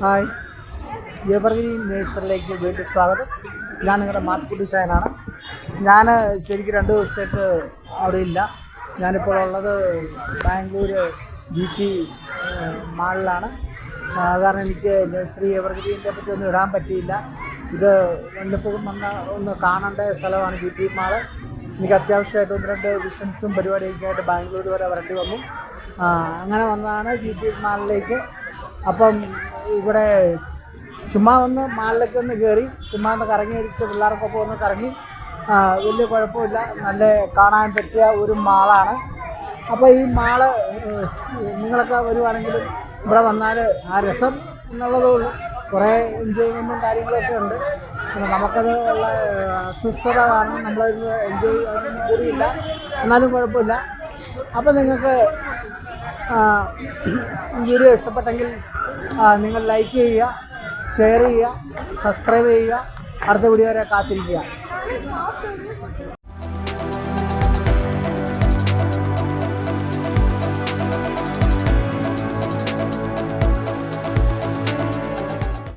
Hi. Evergreen നേഴ്സറിലേക്ക് വീണ്ടും സ്വാഗതം. ഞാൻ നിങ്ങളുടെ മാർക്കുട്ടി ഷായനാണ്. ഞാൻ ശരിക്കും രണ്ട് ദിവസത്തേക്ക് അവിടെ ഇല്ല. ഞാനിപ്പോൾ ഉള്ളത് ബാംഗ്ലൂർ ബി ടി മാളിലാണ്. കാരണം എനിക്ക് നേഴ്സറി എവർഗ്രീനിനെ പറ്റി ഒന്നും ഇടാൻ പറ്റിയില്ല. ഇത് വല്ലപ്പോഴും വന്ന ഒന്ന് കാണേണ്ട സ്ഥലമാണ് ബി ടി മാൾ. എനിക്ക് അത്യാവശ്യമായിട്ട് ഒന്ന് രണ്ട് ബിസിനസ്സും പരിപാടിയൊക്കെ ആയിട്ട് ബാംഗ്ലൂർ വരെ വരേണ്ടി വന്നു. അങ്ങനെ വന്നതാണ് ബി ടി മാളിലേക്ക്. അപ്പം ഇവിടെ ചുമ്മാ ഒന്ന് മാളിലേക്ക് ഒന്ന് കയറി ചുമ്മാ ഒന്ന് കറങ്ങി അടിച്ച് പിള്ളേർക്കൊപ്പം ഒന്ന് കറങ്ങി. വലിയ കുഴപ്പമില്ല. നല്ല കാണാൻ പറ്റിയ ഒരു മാളാണ്. അപ്പോൾ ഈ മാൾ നിങ്ങളൊക്കെ വരുവാണെങ്കിലും ഇവിടെ വന്നാൽ ആ രസം എന്നുള്ളതേ ഉള്ളൂ. കുറേ എൻജോയ്മെന്റും കാര്യങ്ങളൊക്കെ ഉണ്ട്. പിന്നെ നമുക്കത് ഉള്ള അസ്വസ്ഥത കാരണം നമ്മളതിൽ എൻജോയ് കൂടിയില്ല. എന്നാലും കുഴപ്പമില്ല. അപ്പോൾ നിങ്ങൾക്ക് ആ, വീഡിയോ ഇഷ്ടപ്പെട്ടെങ്കിൽ നിങ്ങൾ ലൈക്ക് ചെയ്യുക ഷെയർ ചെയ്യുക സബ്സ്ക്രൈബ് ചെയ്യുക അടുത്ത വീഡിയോ വരെ കാത്തിരിക്കുക.